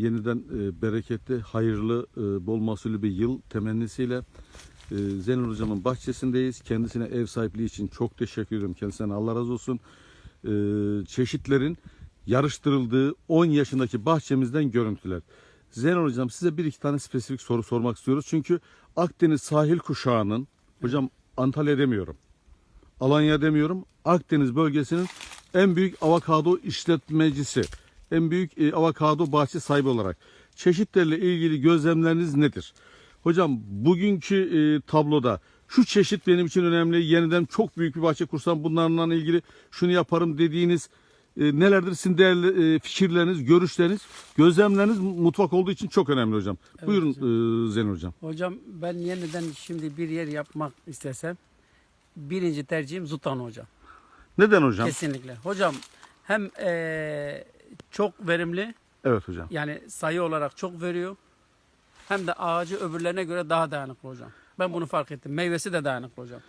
yeniden e, bereketli, hayırlı, e, bol mahsullü bir yıl temennisiyle e, Zeynel Hocam'ın bahçesindeyiz. Kendisine ev sahipliği için çok teşekkür ederim. Kendisine Allah razı olsun. E, çeşitlerin yarıştırıldığı 10 yaşındaki bahçemizden görüntüler. Zeynel Hocam size bir iki tane spesifik soru sormak istiyoruz. Çünkü Akdeniz sahil kuşağının, hocam Antalya demiyorum, Alanya demiyorum, Akdeniz bölgesinin en büyük avokado işletmecisi, en büyük e, avokado bahçe sahibi olarak çeşitlerle ilgili gözlemleriniz nedir? Hocam bugünkü e, tabloda şu çeşit benim için önemli, yeniden çok büyük bir bahçe kursam bunlarla ilgili şunu yaparım dediğiniz e, nelerdir sizin değerli e, fikirleriniz, görüşleriniz, gözlemleriniz mutfak olduğu için çok önemli hocam. Buyurun e, Zeynel hocam. Hocam ben yeniden şimdi bir yer yapmak istesem birinci tercihim Zutan hocam. Neden hocam? Kesinlikle. Hocam hem eee, çok verimli Evet hocam. yani sayı olarak çok veriyor hem de ağacı öbürlerine göre daha dayanıklı hocam. Ben bunu fark ettim. Meyvesi de dayanıklı hocam.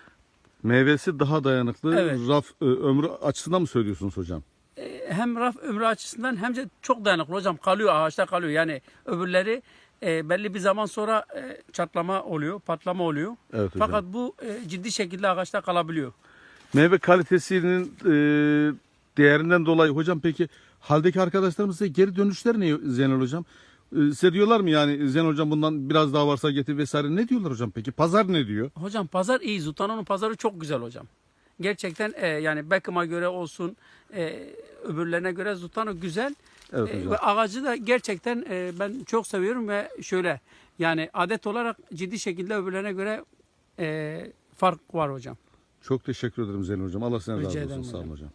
Meyvesi daha dayanıklı. Evet. Raf e, ömrü açısından mı söylüyorsunuz hocam? Eee, hem raf ömrü açısından hem de çok dayanıklı hocam. Kalıyor ağaçta kalıyor. Yani öbürleri eee, belli bir zaman sonra çatlama oluyor, patlama oluyor. Evet hocam. Fakat bu ciddi şekilde ağaçta kalabiliyor. Meyve kalitesinin e, değerinden dolayı hocam peki haldeki arkadaşlarımız size geri dönüşler ne Zeynel hocam? E, size diyorlar mı yani Zeynel hocam bundan biraz daha varsa getir vesaire ne diyorlar hocam peki? Pazar ne diyor? Hocam pazar iyi. Zutano'nun pazarı çok güzel hocam. Gerçekten e, yani Beckham'a göre olsun e, öbürlerine göre Zutano güzel. Evet E, hocam. ve ağacı da gerçekten e, ben çok seviyorum ve şöyle yani adet olarak ciddi şekilde öbürlerine göre e, fark var hocam. Çok teşekkür ederim Zeynel hocam. Allah Rica razı olsun. ederim Sağ olun hocam. hocam.